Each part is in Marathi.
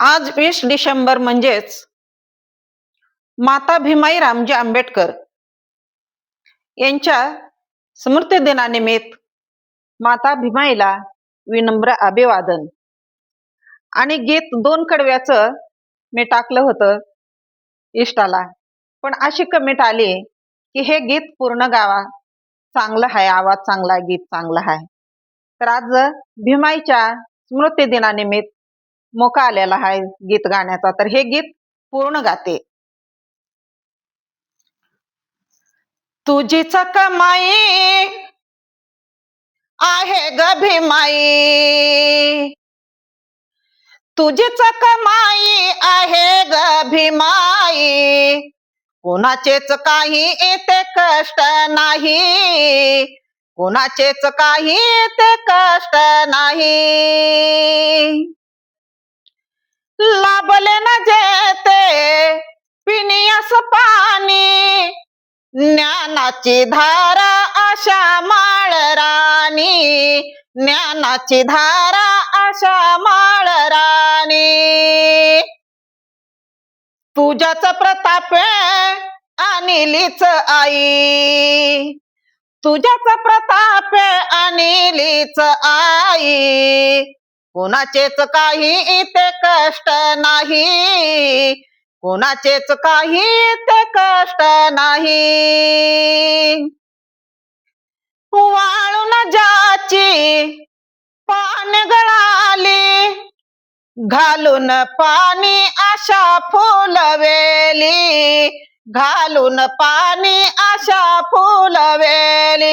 आज वीस डिसेंबर म्हणजेच माता भीमाई रामजी आंबेडकर यांच्या स्मृती दिनानिमित्त माता भीमाईला विनम्र अभिवादन. आणि गीत दोन कडव्याचं मी टाकलं होतं इष्टाला. पण अशी कमेंट आली की हे गीत पूर्ण गावा चांगलं आहे आवाज चांगला आहे गीत चांगलं आहे तर आज भीमाईच्या स्मृती दिनानिमित्त मोका आलेला आहे गीत गाण्याचा. तर हे गीत पूर्ण गाते. तुझीच कमाई आहे ग भीमाई. तुझीच कमाई आहे ग भीमाई. कोणाचेच काही येते कष्ट नाही. कोणाचेच काही येते कष्ट नाही. लाभले न जेते. पिनियास पाणी ज्ञानाची धारा आशा माळ राणी. ज्ञानाची धारा आशा माळ राणी. तुझ्याच प्रताप अनिलीच आई. तुझ्याच प्रताप अनिलीच आई. कोणाचेच काही इथे कष्ट नाही. कोणाचेच काही इथे कष्ट नाही. वाळून ज्याची पान गळाली घालून पाणी आशा फुलवेली घालून पाणी आशा फुलवेली.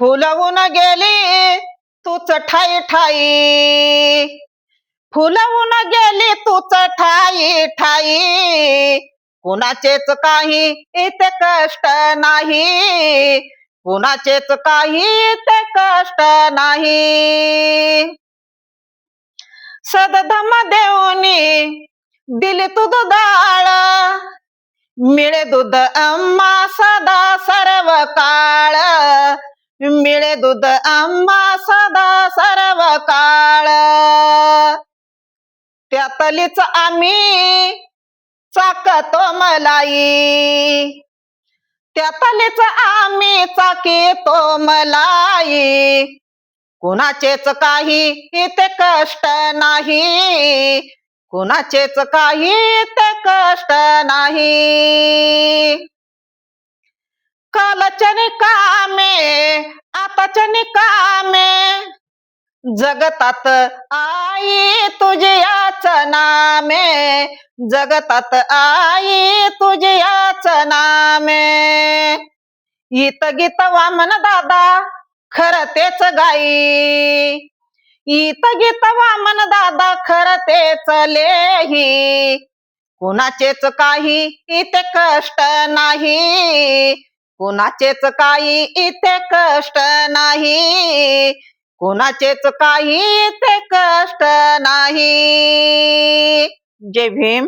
फुलवून गेली तूच ठाई ठाई. फुलवून गेली तूच ठाई ठाई. कुणाचेच काही इथे कष्ट नाही. कुणाचेच काही इथे कष्ट नाही. सदधम देऊनी दिली तू दुधाळ. मिळे दूध अम्मा सदा सर्व काळ मिळे दूध अम्मा सदा सर्व काळ त्यातलीच आम्ही चाकतो मलाई त्यातलीच आम्ही चाकितो मलाई कुणाचेच काही इथे कष्ट नाही कुणाचेच काही इथे कष्ट नाही कलचन कामे निकामे जगतात आई तुझ्याच नामे जगतात आई तुझ्याच नामे. इत गीत वामन दादा खर तेच गाई. इत गीत वामन दादा खर तेच लेही. कुणाचेच काही इथे कष्ट नाही कुणाचेच काही इथे कष्ट नाही. कुणाचेच काही इथे कष्ट नाही. जय भीम.